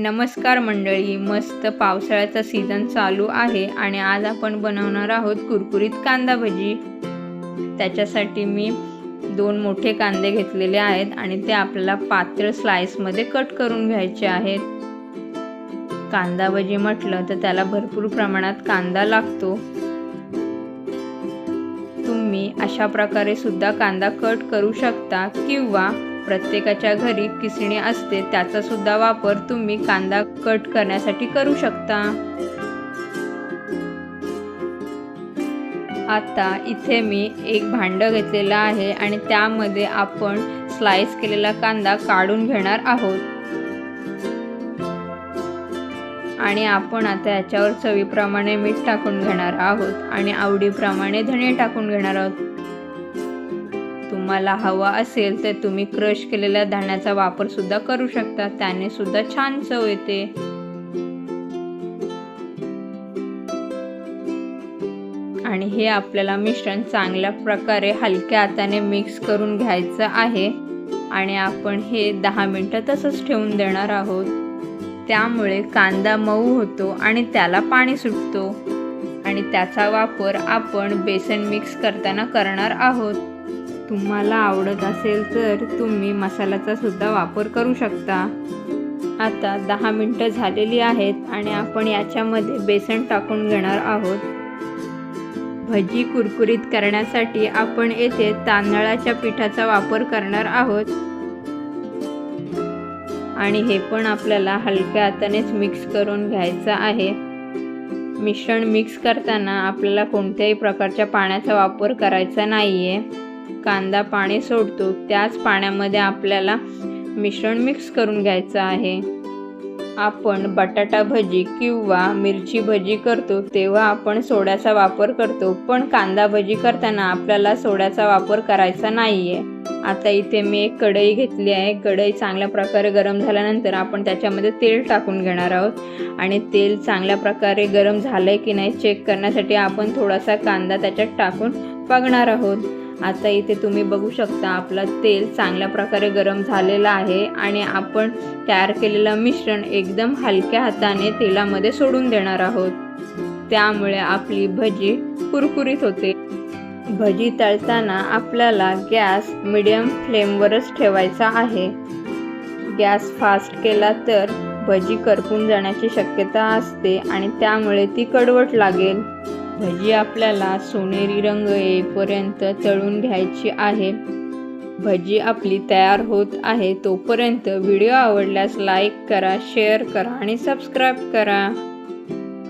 नमस्कार मंडळी मस्त पावसाळ्याचा सीझन चालू आहे आणि आज आपण बनवणार आहोत कुरकुरीत कांदा भजी. त्याच्यासाठी मी दोन मोठे कांदे घेतलेले आहेत आणि ते आपल्याला पातळ स्लाइसमध्ये कट करून घ्यायचे आहेत. कांदा भजी म्हटलं तर त्याला भरपूर प्रमाणात कांदा लागतो. तुम्ही अशा प्रकारे सुद्धा कांदा कट करू शकता किंवा प्रत्येकाच्या घरी किसणी असते त्याचा सुद्धा वापर तुम्ही कांदा कट करण्यासाठी करू शकता. आता इथे मी एक भांडं घेतलेलं आहे आणि त्यामध्ये आपण स्लाइस केलेला कांदा काढून घेणार आहोत. आणि आपण आता याच्यावर चवीप्रमाणे मीठ टाकून घेणार आहोत आणि आवडीप्रमाणे धणे टाकून घेणार आहोत. तुम्हाला हवा असेल तर तुम्ही क्रश केलेल्या धाण्याचा वापर सुद्धा करू शकता. त्याने सुद्धा छान चव येते. आणि हे आपल्याला मिश्रण चांगल्या प्रकारे हलक्या हाताने मिक्स करून घ्यायचं आहे. आणि आपण हे दहा मिनटं तसंच ठेवून देणार आहोत. त्यामुळे कांदा मऊ होतो आणि त्याला पाणी सुटतो. आणि त्याचा वापर आपण बेसन मिक्स करताना करणार आहोत. तुम्हाला आवडत असेल तर तुम्ही मसाल्याचा सुद्धा वापर करू शकता. आता दहा मिनटं झालेली आहेत आणि आपण याच्यामध्ये बेसन टाकून घेणार आहोत. भजी कुरकुरीत करण्यासाठी आपण येथे तांदळाच्या पिठाचा वापर करणार आहोत. आणि हे पण आपल्याला हलक्या हातानेच मिक्स करून घ्यायचं आहे. मिश्रण मिक्स करताना आपल्याला कोणत्याही प्रकारच्या पाण्याचा वापर करायचा नाही आहे कांदा पाणी सोडतो त्याच पाण्यामध्ये आपल्याला मिश्रण मिक्स करून घ्यायचं आहे. आपण बटाटा भजी किंवा मिरची भजी करतो तेव्हा आपण सोड्याचा वापर करतो पण कांदा भजी करताना आपल्याला सोड्याचा वापर करायचा नाही आहे आता इथे मी एक कढई घेतली आहे. कढई चांगल्या प्रकारे गरम झाल्यानंतर आपण त्याच्यामध्ये तेल टाकून घेणार आहोत. आणि तेल चांगल्या प्रकारे गरम झालं आहे की नाही चेक करण्यासाठी आपण थोडासा कांदा त्याच्यात टाकून बघणार आहोत. आता इथे तुम्ही बघू शकता आपलं तेल चांगल्या प्रकारे गरम झालेलं आहे आणि आपण तयार केलेलं मिश्रण एकदम हलक्या हाताने तेलामध्ये सोडून देणार आहोत. त्यामुळे आपली भजी कुरकुरीत होते. भजी तळताना आपल्याला गॅस मिडियम फ्लेमवरच ठेवायचा आहे. गॅस फास्ट केला तर भजी करपून जाण्याची शक्यता असते आणि त्यामुळे ती कडवट लागेल. भजी आपल्याला सोनेरी रंग येईपर्यंत तळून घ्यायची आहे. भजी आपली तयार होत आहे तोपर्यंत व्हिडिओ आवडल्यास लाईक करा शेअर करा आणि सबस्क्राईब करा.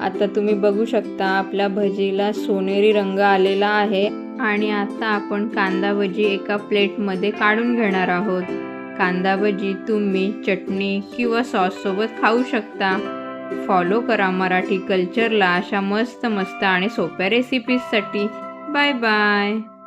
आता तुम्ही बघू शकता आपल्या भजीला सोनेरी रंग आलेला आहे आणि आता आपण कांदा भजी एका प्लेटमध्ये काढून घेणार आहोत. कांदा भजी तुम्ही चटणी किंवा सॉससोबत खाऊ शकता. फॉलो करा मराठी कल्चरला अशा मस्त मस्त आणि सोप्या रेसिपीजसाठी बाय बाय.